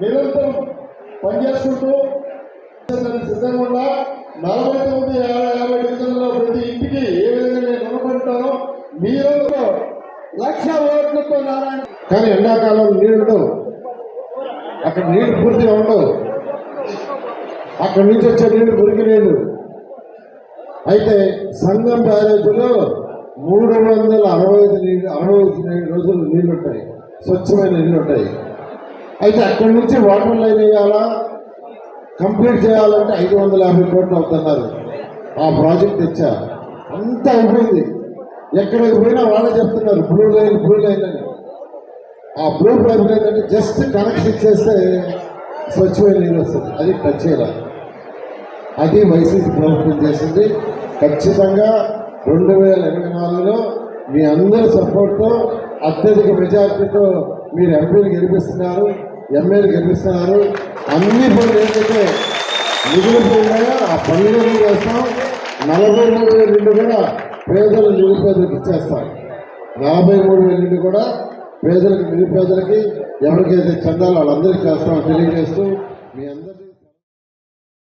నిరంతరం పనిచేసుకుంటూ సిద్ధంగా నలభై తొమ్మిది యాభై యాభై డివిజన్లో ప్రతి ఇంటికి ఏ విధంగా నేను రుణపడతానో మీరు లక్ష ఓట్లతో నారాయణ కానీ ఎండాకాలం నీళ్ళు అక్కడ నీళ్ళు పూర్తిగా ఉండవు. అక్కడి నుంచి వచ్చే నీళ్ళు మురికి నీళ్ళు అయితే సంఘం బ్యారేజీలో మూడు వందల అరవై ఐదు నీళ్ళు అరవై ఐదు రోజులు నీళ్ళుంటాయి స్వచ్ఛమైన నీళ్ళు ఉంటాయి. అయితే అక్కడి నుంచి వాటర్ లైన్ వేయాలా? కంప్లీట్ చేయాలంటే ఐదు వందల యాభై కోట్లు అవుతున్నారు. ఆ ప్రాజెక్ట్ తెచ్చా? అంతా అయిపోయింది. ఎక్కడికి పోయినా వాళ్ళే చెప్తున్నారు బ్లూ లైన్ బ్లూ లైన్ అని. ఆ బ్లూ పైప్ లైన్ అంటే జస్ట్ కనెక్షన్ ఇచ్చేస్తే స్వచ్ఛమైన నీరు వస్తుంది. అది టచ్ చేయాలి? అది వైసీపీ ప్రభుత్వం చేసింది. ఖచ్చితంగా రెండు వేల ఇరవై నాలుగులో మీ అందరి సపోర్ట్తో అత్యధిక మెజార్టీతో మీరు ఎంపీలు గెలిపిస్తున్నారు. ఎమ్మెల్యే గెలిపిస్తున్నారు. అన్ని పనులు ఏంటంటే మిగిలిపోయినాయో ఆ పనులను చేస్తాం. నలభై మూడు వేల రెండు కూడా పేదలు నిరుపేదలకు ఇచ్చేస్తాం నలభై మూడు వేల రెండు కూడా పేదలకు నిరుపేదలకి ఎవరికైతే చెందాలో వాళ్ళందరికీ చేస్తామో తెలియజేస్తూ మీ అందరికీ